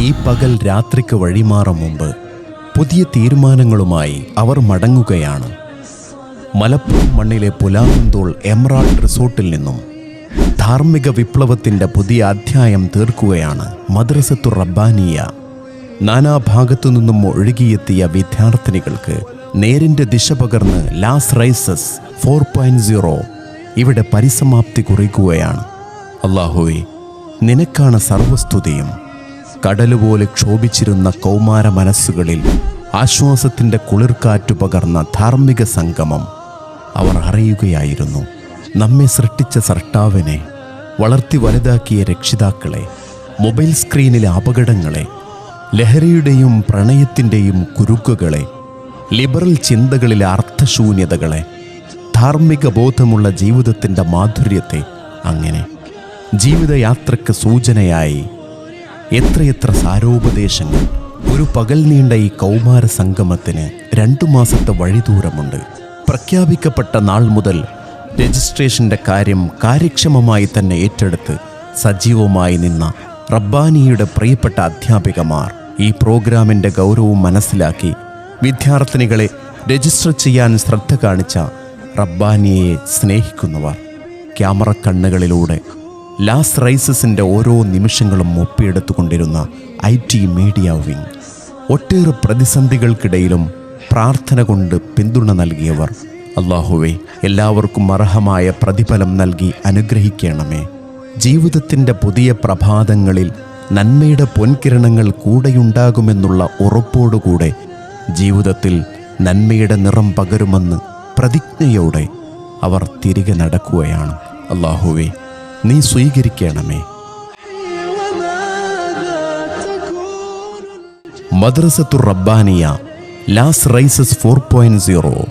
ഈ പകൽ രാത്രിക്ക് വഴിമാറും മുമ്പ് പുതിയ തീരുമാനങ്ങളുമായി അവർ മടങ്ങുകയാണ്. മലപ്പുറം മണ്ണിലെ പുലാമന്തോൾ എമറാൾഡ് റിസോർട്ടിൽ നിന്നും ധാർമ്മിക വിപ്ലവത്തിന്റെ പുതിയ അധ്യായം തീർക്കുകയാണ് മദ്രസത്തു റബ്ബാനിയ. നാനാഭാഗത്തു നിന്നും ഒഴുകിയെത്തിയ വിദ്യാർത്ഥിനികൾക്ക് നേരിന്റെ ദിശ പകർന്ന് Las Rises four point zero ഇവിടെ പരിസമാപ്തി കുറിക്കുകയാണ്. അള്ളാഹുവെ നിനക്കാണ് സർവസ്തുതിയും. കടലുപോലെ ക്ഷോഭിച്ചിരുന്ന കൗമാര മനസ്സുകളിൽ ആശ്വാസത്തിന്റെ കുളിർക്കാറ്റു പകർന്ന ധാർമ്മിക സംഗമം അവർ അറിയുകയായിരുന്നു. നമ്മെ സൃഷ്ടിച്ച സർട്ടാവിനെ വളർത്തി വലുതാക്കിയ രക്ഷിതാക്കളെ മൊബൈൽ സ്ക്രീനിലെ അപകടങ്ങളെ ലഹരിയുടെയും പ്രണയത്തിന്റെയും കുരുക്കുകളെ ലിബറൽ ചിന്തകളിലെ അർത്ഥശൂന്യതകളെ ധാർമ്മിക ബോധമുള്ള ജീവിതത്തിന്റെ മാധുര്യത്തെ അങ്ങനെ ജീവിതയാത്രയ്ക്ക് സൂചനയായി എത്രയെത്ര സാരോപദേശങ്ങൾ. ഒരു പകൽ നീണ്ട ഈ കൗമാര സംഗമത്തിന് രണ്ടു മാസത്തെ വഴിദൂരമുണ്ട്. പ്രഖ്യാപിക്കപ്പെട്ട നാൾ മുതൽ രജിസ്ട്രേഷന്റെ കാര്യം കാര്യക്ഷമമായി തന്നെ ഏറ്റെടുത്ത് സജീവമായി നിന്ന റബ്ബാനിയുടെ പ്രിയപ്പെട്ട അധ്യാപികമാർ ഈ പ്രോഗ്രാമിന്റെ ഗൗരവം മനസ്സിലാക്കി വിദ്യാർത്ഥിനികളെ രജിസ്റ്റർ ചെയ്യാൻ ശ്രദ്ധ കാണിച്ച റബ്ബാനിയെ സ്നേഹിക്കുന്നവർ. ക്യാമറ കണ്ണുകളിലൂടെ ലാസ് റൈസസിന്റെ ഓരോ നിമിഷങ്ങളും ഒപ്പിയെടുത്തുകൊണ്ടിരുന്ന ഐ ടി മീഡിയ വിങ് ഒട്ടേറെ പ്രതിസന്ധികൾക്കിടയിലും പ്രാർത്ഥന കൊണ്ട് പിന്തുണ നൽകിയവർ. അള്ളാഹുവെ എല്ലാവർക്കും അർഹമായ പ്രതിഫലം നൽകി അനുഗ്രഹിക്കണമേ. ജീവിതത്തിന്റെ പുതിയ പ്രഭാതങ്ങളിൽ നന്മയുടെ പൊൻകിരണങ്ങൾ കൂടെയുണ്ടാകുമെന്നുള്ള ഉറപ്പോടുകൂടെ ജീവിതത്തിൽ നന്മയുടെ നിറം പകരുമെന്ന് പ്രതിജ്ഞയോടെ അവർ തിരികെ നടക്കുകയാണ്. അള്ളാഹുവെ നീ സ്വീകരിക്കണമേ. Madrasathu Rabbaniya Las Rises four point zero.